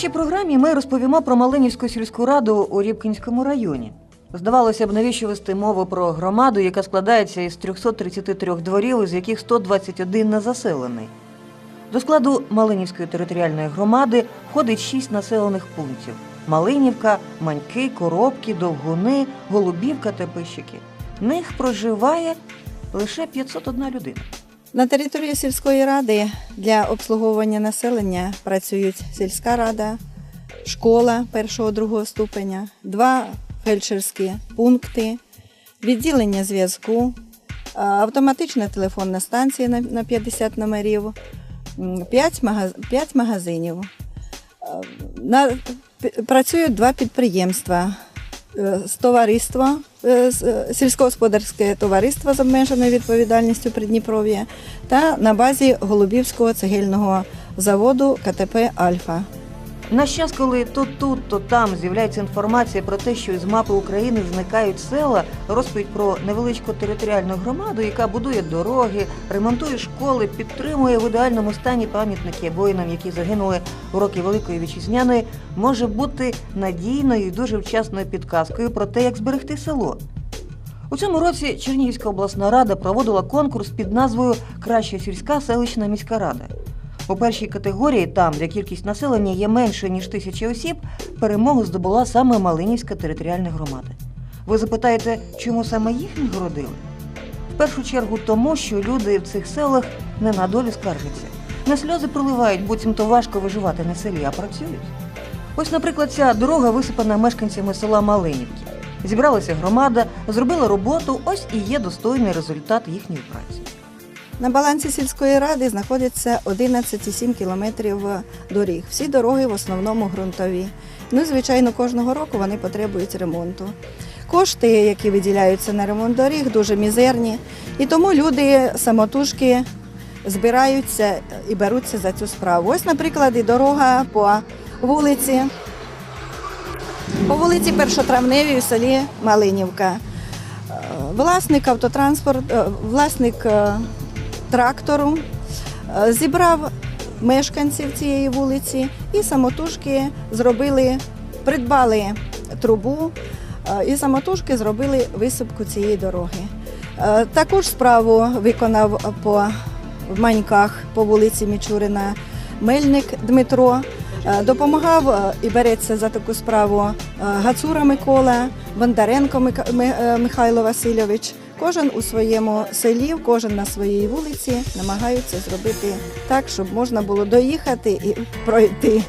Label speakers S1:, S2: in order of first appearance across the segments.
S1: нашій програмі ми розповімо про Малинівську сільську раду у Рібкінському районі. Здавалося б, навіщо вести мову про громаду, яка складається із 333 дворів, із яких 121 незаселений. До складу Малинівської територіальної громади входить шість населених пунктів: Малинівка, Маньки, Коробки, Довгуни, Голубівка та Пищики. В них проживає лише 501 людина.
S2: На території сільської ради для обслуговування населення працюють сільська рада, школа першого-другого ступеня, два фельдшерські пункти, відділення зв'язку, автоматична телефонна станція на- на 50 номерів, 5, магазинів. Працюють два підприємства. Е, з товариства, сільськогосподарське товариство з обмеженою відповідальністю Придніпров'я та на базі Голубівського цегельного заводу КТП Альфа.
S1: Наш час, коли то тут, то там з'являється інформація про те, що із мапи України зникають села, розповідь про невеличку територіальну громаду, яка будує дороги, ремонтує школи, підтримує в ідеальному стані пам'ятники воїнам, які загинули у роки Великої Вітчизняної, може бути надійною і дуже вчасною підказкою про те, як зберегти село. У цьому році Чернігівська обласна рада проводила конкурс під назвою Краща сільська селищна міська рада. У першій категорії, там, де кількість населення є менше ніж тисячі осіб, перемогу здобула саме Малинівська територіальна громада. Ви запитаєте, чому саме їх нагородили? В першу чергу тому, що люди в цих селах не на долю скаржаться. Не сльози проливають, буцімто важко виживати на селі, а працюють. Ось, наприклад, ця дорога висипана мешканцями села Малинівки. Зібралася громада, зробила роботу, ось і є достойний результат їхньої праці.
S2: На балансі сільської ради знаходиться 11,7 кілометрів доріг. Всі дороги в основному ґрунтові. Ну, звичайно, кожного року вони потребують ремонту. Кошти, які виділяються на ремонт доріг, дуже мізерні. І тому люди самотужки збираються і беруться за цю справу. Ось, наприклад, і дорога по вулиці. По вулиці Першотравневій у селі Малинівка. Е, Власник автотранспорт, е, власник трактору е, зібрав мешканців цієї вулиці і самотужки зробили, придбали трубу е, і самотужки зробили висипку цієї дороги. Е, Таку ж справу виконав по в Маньках по вулиці Мічурина Мельник Дмитро. Допомагав і береться за таку справу Гацура Микола, Бондаренко Михайло Васильович. Кожен у своєму селі, кожен на своїй вулиці намагаються зробити так, щоб можна було доїхати і пройти.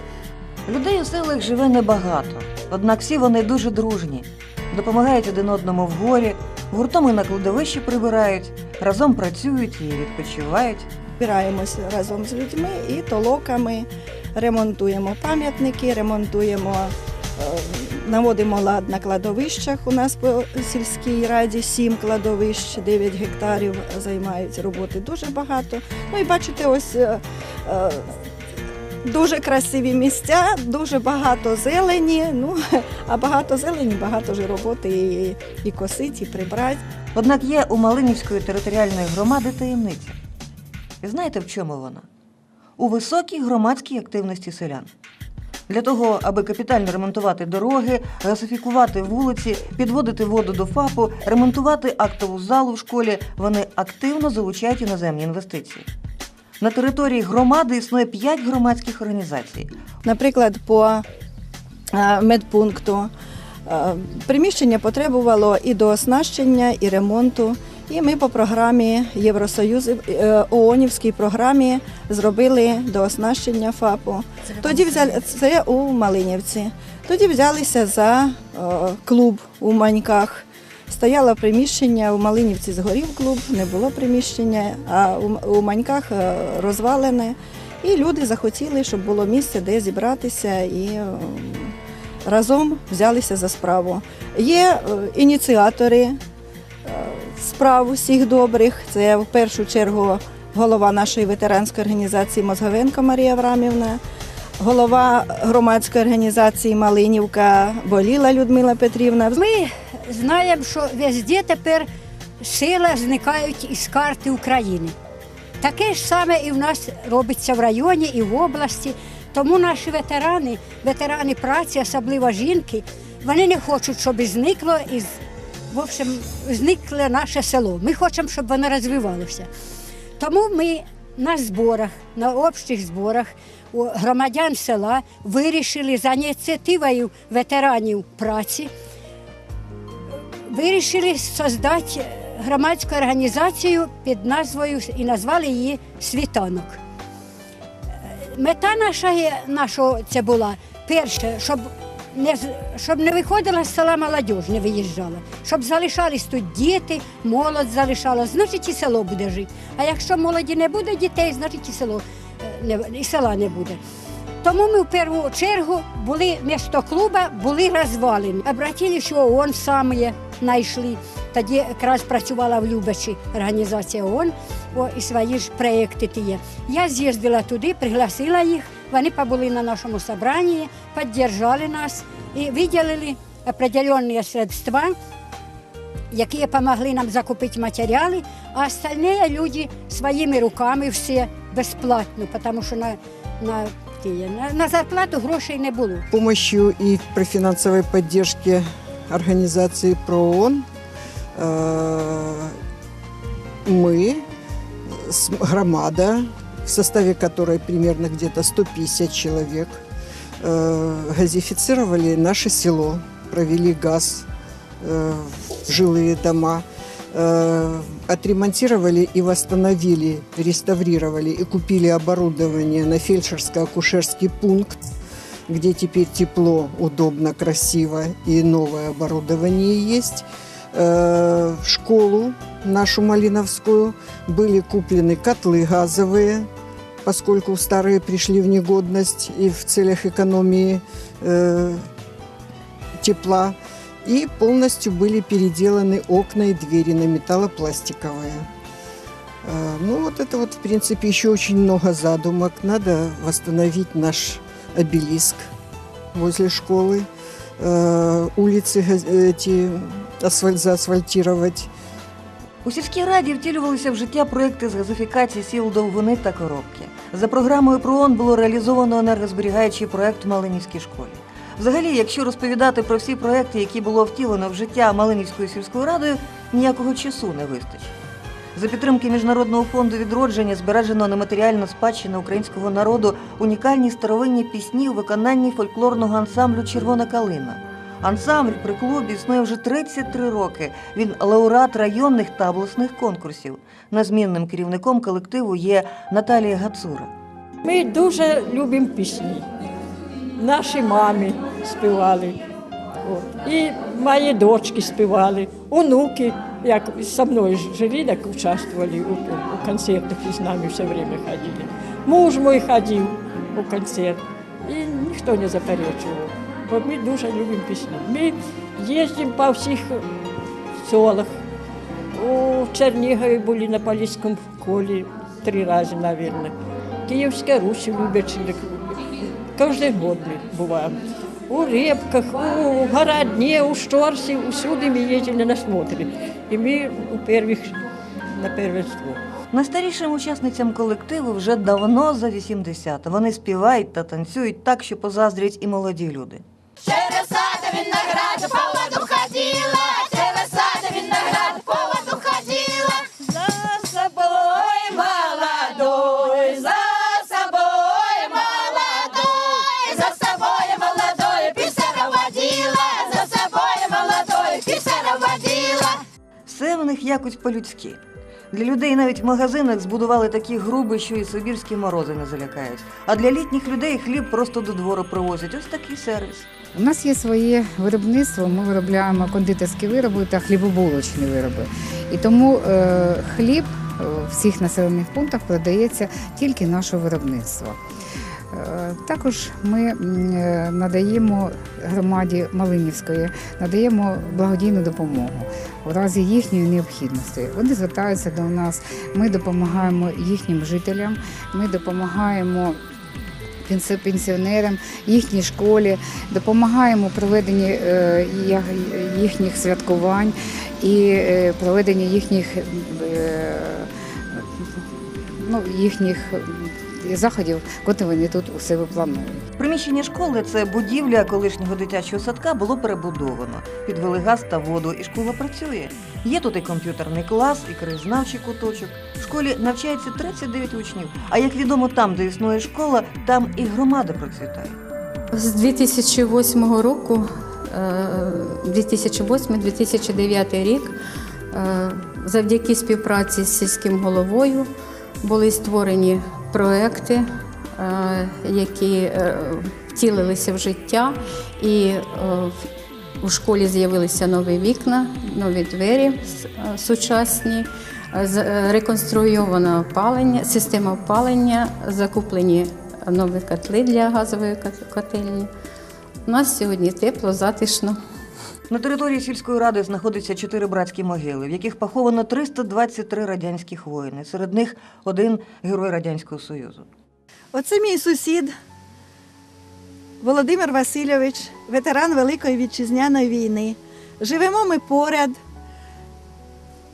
S1: Людей у селах живе небагато, однак всі вони дуже дружні. Допомагають один одному в горі, гуртом і на кладовищі прибирають, разом працюють і відпочивають.
S2: Збираємося разом з людьми і толоками, ремонтуємо пам'ятники, ремонтуємо, е, наводимо лад на кладовищах. У нас по сільській раді сім кладовищ, 9 гектарів займають роботи дуже багато. Ну і бачите, ось е, е, дуже красиві місця, дуже багато зелені. Ну, а багато зелені, багато ж роботи і, і косить, і прибрати.
S1: Однак є у Малинівської територіальної громади таємниця. Знаєте, в чому вона? У високій громадській активності селян. Для того, аби капітально ремонтувати дороги, газифікувати вулиці, підводити воду до ФАПу, ремонтувати актову залу в школі, вони активно залучають іноземні інвестиції. На території громади існує п'ять громадських організацій.
S2: Наприклад, по е, медпункту е, приміщення потребувало і до оснащення, і ремонту. І ми по програмі Євросоюзу, е, ООНівській програмі зробили до оснащення ФАПу. Тоді взяли це у Малинівці. Тоді взялися за е, клуб у Маньках. Стояло приміщення, у Малинівці згорів клуб, не було приміщення, а у, Маньках е, розвалене. І люди захотіли, щоб було місце, де зібратися і разом взялися за справу. Є ініціатори справ усіх добрих. Це в першу чергу голова нашої ветеранської організації Мозговенко Марія Аврамівна, голова громадської організації Малинівка Боліла Людмила Петрівна.
S3: Ми знаємо, що везде тепер села зникають із карти України. Таке ж саме і в нас робиться в районі, і в області. Тому наші ветерани, ветерани праці, особливо жінки, вони не хочуть, щоб зникло із в общем, зникло наше село. Ми хочемо, щоб воно розвивалося. Тому ми на зборах, на общих зборах громадян села вирішили за ініціативою ветеранів праці, вирішили создати громадську організацію під назвою і назвали її Світанок. Мета наша, нашого це була перше, щоб не, щоб не виходила з села молодь, не виїжджала, щоб залишались тут діти, молодь залишала, значить і село буде жити. А якщо молоді не буде дітей, значить і село е, не, і села не буде. Тому ми в першу чергу були місто клуба, були розвалені. Обратили, що ООН саме знайшли. Тоді якраз працювала в Любачі організація ООН, о, і свої ж проєкти ті є. Я з'їздила туди, пригласила їх, вони побули на нашому собранні, підтримали нас і виділили определенні средства, які допомогли нам закупити матеріали, а остальні люди своїми руками все безплатно, тому що на, на, ті, на, на зарплату грошей не було.
S4: помощью и при финансовой поддержке организации ПРООН э, мы, с- громада, в составе которой примерно где-то 150 человек, э, газифицировали наше село, провели газ э, в жилые дома, э, отремонтировали и восстановили, реставрировали и купили оборудование на фельдшерско-акушерский пункт, где теперь тепло, удобно, красиво и новое оборудование есть. Э, В школу нашу Малиновскую были куплены котлы газовые, поскольку старые пришли в негодность и в целях экономии э, тепла. И полностью были переделаны окна и двери на металлопластиковые. Э, Ну вот это вот, в принципе, еще очень много задумок. Надо восстановить наш обелиск возле школы, э, улицы газ- эти асфальт, заасфальтировать.
S1: У сільській раді втілювалися в життя проекти з газифікації сіл Довгуни та Коробки. За програмою ПРООН було реалізовано енергозберігаючий проект в Малинівській школі. Взагалі, якщо розповідати про всі проекти, які було втілено в життя Малинівською сільською радою, ніякого часу не вистачить. За підтримки Міжнародного фонду відродження збережено нематеріальну спадщину українського народу унікальні старовинні пісні у виконанні фольклорного ансамблю Червона калина. Ансамбль при клубі існує вже 33 роки. Він лауреат районних та обласних конкурсів. Незмінним керівником колективу є Наталія Гацура.
S5: Ми дуже любимо пісні. Наші мамі співали. От. І мої дочки співали, онуки, як со мною жили, так участвовали у, у концертах і з нами все время ходили. Муж мій ходив у концерт, і ніхто не заперечував. Бо ми дуже любимо пісні. Ми їздимо по всіх селах. У Чернігові були на Поліському колі три рази, мабуть. Київська Русь любить, кожен год ми буваємо. У Репках, у городні, у Шторсі, усюди ми їздили на смотри. І ми у перших на первенство.
S1: Найстарішим учасницям колективу вже давно за 80. Вони співають та танцюють так, що позаздрять і молоді люди.
S6: Через сад виноград
S1: В них якось по-людськи. Для людей навіть в магазинах збудували такі груби, що і сибірські морози не залякають. А для літніх людей хліб просто до двору привозять. Ось такий сервіс.
S7: У нас є своє виробництво. Ми виробляємо кондитерські вироби та хлібобулочні вироби. І тому е, хліб е, в всіх населених пунктах продається тільки нашого виробництва. Е, Також ми е, надаємо громаді Малинівської, надаємо благодійну допомогу у разі їхньої необхідності. Вони звертаються до нас, ми допомагаємо їхнім жителям, ми допомагаємо пенсі- пенсіонерам, їхній школі, допомагаємо у проведенні е, їхніх святкувань і е, проведенні їхніх, е, ну, їхніх і заходів, котрі вони тут у себе планують.
S1: Приміщення школи це будівля колишнього дитячого садка було перебудовано. Підвели газ та воду, і школа працює. Є тут і комп'ютерний клас, і краєзнавчий куточок. В школі навчається 39 учнів. А як відомо, там, де існує школа, там і громада процвітає.
S8: З 2008 року, е, 2008-2009 рік, е, завдяки співпраці з сільським головою були створені проекти, е, які е, втілилися в життя, і е, у школі з'явилися нові вікна, нові двері сучасні. Реконструйовано опалення, система опалення, закуплені нові котли для газової котельні. У нас сьогодні тепло, затишно.
S1: На території сільської ради знаходиться чотири братські могили, в яких поховано 323 радянських воїни. Серед них один герой Радянського Союзу.
S2: Оце мій сусід Володимир Васильович, ветеран Великої вітчизняної війни. Живемо ми поряд,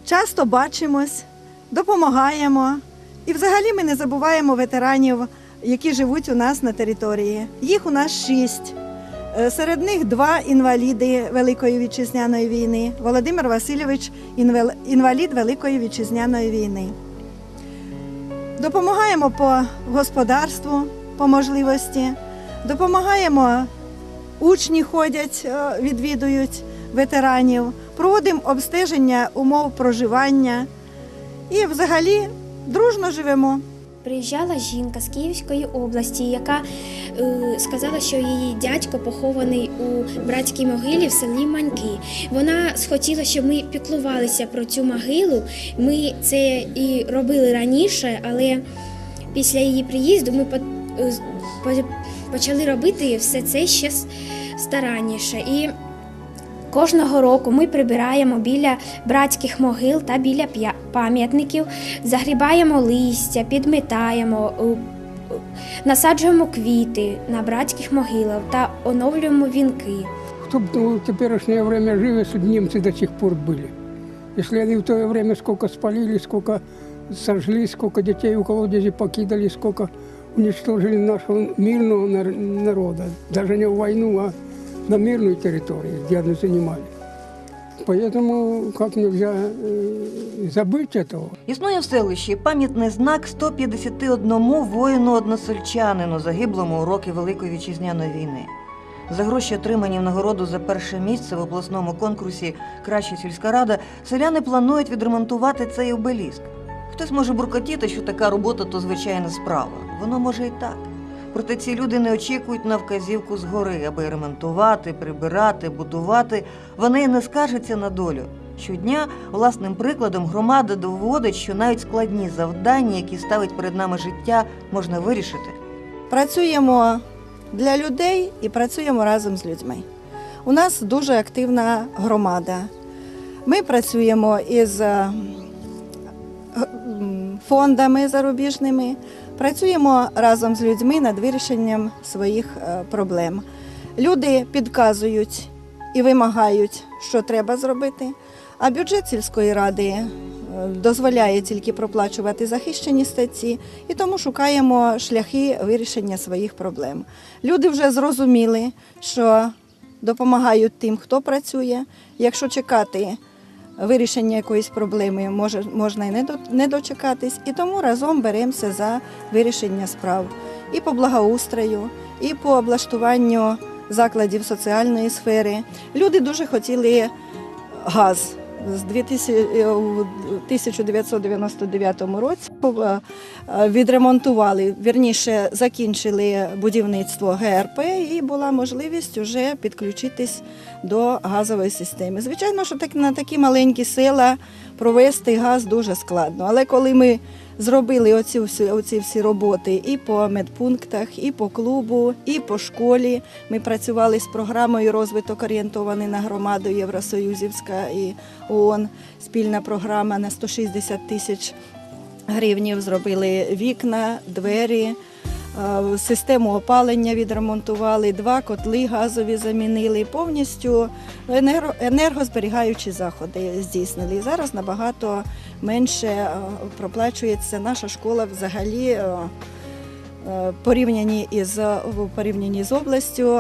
S2: часто бачимось, допомагаємо. І взагалі ми не забуваємо ветеранів, які живуть у нас на території. Їх у нас шість. Е, Серед них два інваліди Великої вітчизняної війни. Володимир Васильович інвалід Великої вітчизняної війни. Допомагаємо по господарству по можливості, допомагаємо, учні ходять, е, відвідують ветеранів, проводимо обстеження умов проживання і взагалі дружно живемо.
S9: Приїжджала жінка з Київської області, яка е, сказала, що її дядько похований у братській могилі в селі Маньки. Вона схотіла, щоб ми піклувалися про цю могилу. Ми це і робили раніше, але після її приїзду ми е, по- почали робити все це ще старанніше. І Кожного року ми прибираємо біля братських могил та біля п'я- пам'ятників, загрібаємо листя, підмітаємо, е, е, насаджуємо квіти на братських могилах та оновлюємо вінки.
S10: Кто бы ну, в теперешнее время жил, если бы немцы до сих пор были. Если они в то время сколько спалили, сколько сожгли, сколько детей у колодези покидали, сколько уничтожили нашего мирного нар- народа. Даже не в войну, а на мирной территории, где они занимали. Поэтому как нельзя э, забыть этого.
S1: Існує в селищі пам'ятний знак 151 воїну-односельчанину, загиблому у роки Великої вітчизняної війни. За гроші, отримані в нагороду за перше місце в обласному конкурсі Краща сільська рада, селяни планують відремонтувати цей обеліск. Хтось може буркотіти, що така робота то звичайна справа. Воно може і так. Проте ці люди не очікують на вказівку згори, аби ремонтувати, прибирати, будувати. Вони не скаржаться на долю. Щодня власним прикладом громада доводить, що навіть складні завдання, які ставить перед нами життя, можна вирішити.
S2: Працюємо для людей і працюємо разом з людьми. У нас дуже активна громада. Ми працюємо із е, фондами зарубіжними, працюємо разом з людьми над вирішенням своїх е, проблем. Люди підказують і вимагають, що треба зробити. А бюджет сільської ради е, дозволяє тільки проплачувати захищені статті, і тому шукаємо шляхи вирішення своїх проблем. Люди вже зрозуміли, що допомагають тим, хто працює. Якщо чекати вирішення якоїсь проблеми, може, можна і не, до, не дочекатись, і тому разом беремося за вирішення справ і по благоустрою, і по облаштуванню закладів соціальної сфери. Люди дуже хотіли газ. З 2000, е, 1999 році е, відремонтували, вірніше закінчили будівництво ГРП і була можливість вже підключитись до газової системи. Звичайно, що на такі маленькі села провести газ дуже складно. Але коли ми зробили оці всі, оці всі роботи і по медпунктах, і по клубу, і по школі. Ми працювали з програмою розвиток орієнтований на громаду Євросоюзівська і ООН. Спільна програма на 160 тисяч гривнів. Зробили вікна, двері. Е, Систему опалення відремонтували, два котли газові замінили, повністю енергозберігаючі заходи здійснили. І зараз набагато менше е, проплачується наша школа взагалі. е, е, із порівнянні з областю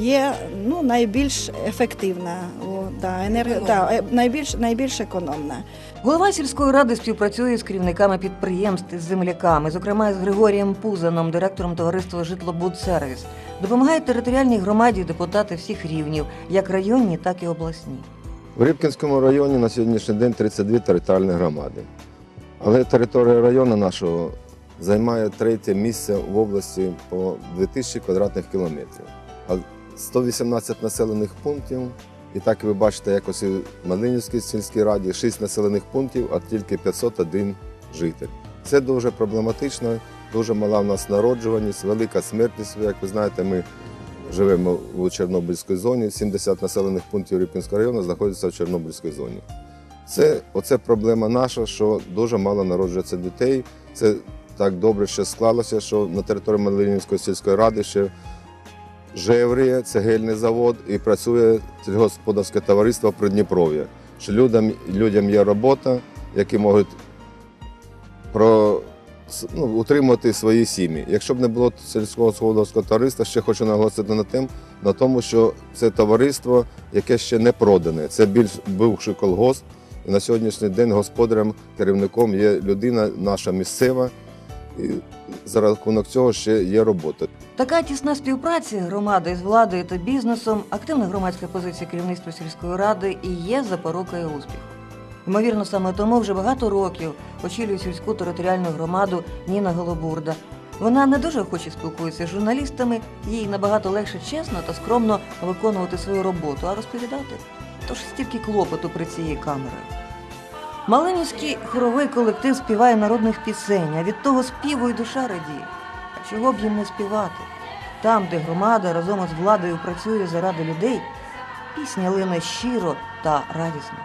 S2: є ну, найбільш ефективна, да, енерго, да, найбільш, найбільш економна.
S1: Голова сільської ради співпрацює з керівниками підприємств з земляками, зокрема з Григорієм Пузаном, директором товариства Житлобудсервіс. Допомагають територіальній громаді депутати всіх рівнів, як районні, так і обласні.
S11: В Рибкінському районі на сьогоднішній день 32 територіальні громади. Але територія району нашого займає третє місце в області по 2000 квадратних кілометрів. А 118 населених пунктів, і так ви бачите, якось в Малинівській сільській раді 6 населених пунктів, а тільки 501 житель. Це дуже проблематично, дуже мала в нас народжуваність, велика смертність. Як ви знаєте, ми живемо у Чорнобильській зоні. 70 населених пунктів Рибкінського району знаходяться в Чорнобильській зоні. Це оце проблема наша, що дуже мало народжується дітей. Це так добре ще склалося, що на території Малинівської сільської ради ще Жевріє, цегельний завод і працює сільгосподарське товариство Придніпров'я. Що людям, людям є робота, які можуть про, ну, утримувати свої сім'ї. Якщо б не було сільського господарського товариства, ще хочу наголосити на тим, на тому, що це товариство, яке ще не продане. Це більш бивший колгосп. І на сьогоднішній день господарем, керівником є людина наша місцева. І за рахунок цього ще є робота.
S1: Така тісна співпраця громади з владою та бізнесом, активна громадська позиція керівництва сільської ради і є запорукою успіху. Ймовірно, саме тому вже багато років очолює сільську територіальну громаду Ніна Голобурда. Вона не дуже охоче спілкується з журналістами, їй набагато легше чесно та скромно виконувати свою роботу, а розповідати. Тож стільки клопоту при цієї камери. Малинівський хоровий колектив співає народних пісень, а від того співу і душа радіє. А чого б їм не співати? Там, де громада разом із владою працює заради людей, пісня лине щиро та радісно.